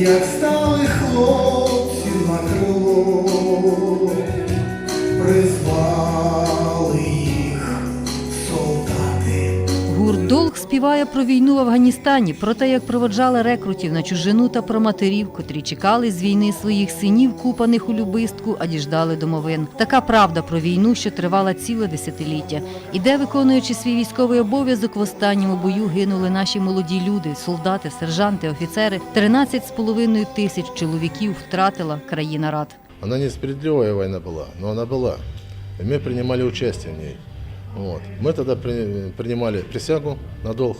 як стали хлопців солдати. Гурт Долг співає про війну в Афганістані, про те, як проводжали рекрутів на чужину та про матерів, котрі чекали з війни своїх синів, купаних у любистку, а діждали домовин. Така правда про війну, що тривала ціле десятиліття. І де, виконуючи свій військовий обов'язок, в останньому бою гинули наші молоді люди, солдати, сержанти, офіцери. 13 з половиною тисяч чоловіків втратила країна рад. Она несправедливая война была, но она была. И мы принимали участие в ней. Вот. Мы тогда при- принимали присягу на долг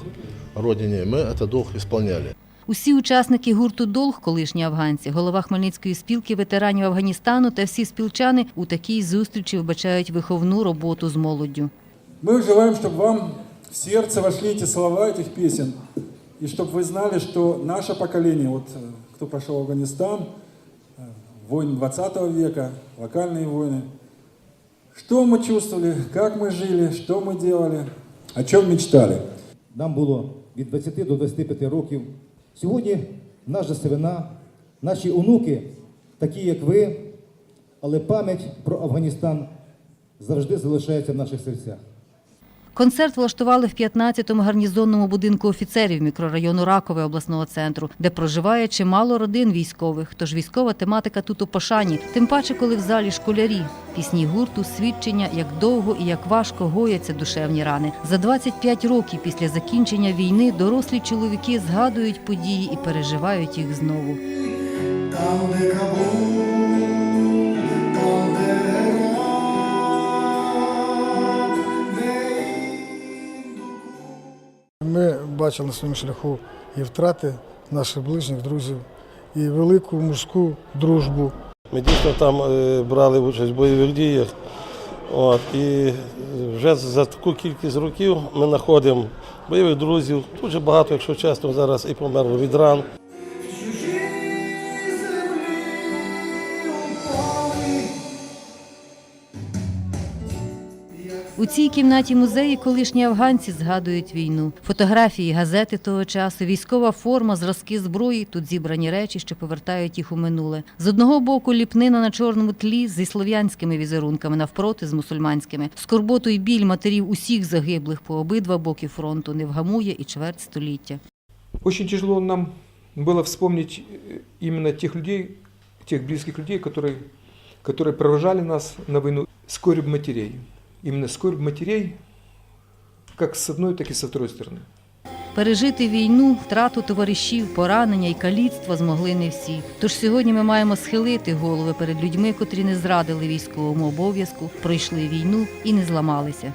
Родине, и мы этот долг исполняли. Усі учасники гурту Долг, колишні афганці, голова Хмельницької спілки ветеранів Афганістану та всі спілчани у такій зустрічі вбачають виховну роботу з молоддю. Мы желаем, чтобы вам в сердце вошли эти слова этих песен, и чтобы вы знали, что наше поколение, вот э, кто прошел в Афганистан, э, войны 20 века, локальные войны, что мы чувствовали, как мы жили, что мы делали, о чем мечтали. Нам було від 20 до 25 років. Сьогодні наша сивина, наші онуки, такі як ви, але пам'ять про Афганістан завжди залишається в наших серцях. Концерт влаштували в 15-му гарнізонному будинку офіцерів мікрорайону Ракове обласного центру, де проживає чимало родин військових. Тож військова тематика тут у пошані. Тим паче, коли в залі школярі. Пісні гурту свідчення, як довго і як важко гояться душевні рани. За 25 років після закінчення війни дорослі чоловіки згадують події і переживають їх знову. Там, де Кабул, Ми бачили на своєму шляху і втрати наших ближніх друзів, і велику мужську дружбу. Ми дійсно там е, брали участь в бойових діях. От, і вже за таку кількість років ми знаходимо бойових друзів. Дуже багато, якщо чесно, зараз і померло від ран. У цій кімнаті музеї колишні афганці згадують війну. Фотографії, газети того часу, військова форма, зразки зброї. Тут зібрані речі, що повертають їх у минуле. З одного боку ліпнина на чорному тлі зі слов'янськими візерунками, навпроти з мусульманськими. Скорботу і біль матерів усіх загиблих по обидва боки фронту не вгамує і чверть століття. Очень тяжело нам было вспомнить э, именно тех людей, тех близких людей, которые, которые провожали нас на войну. Скорбь матерей. Именно скорбь матерей, как с одной, так и со второй стороны. Пережити війну, втрату товаришів, поранення і каліцтва змогли не всі. Тож сьогодні ми маємо схилити голови перед людьми, котрі не зрадили військовому обов'язку, пройшли війну і не зламалися.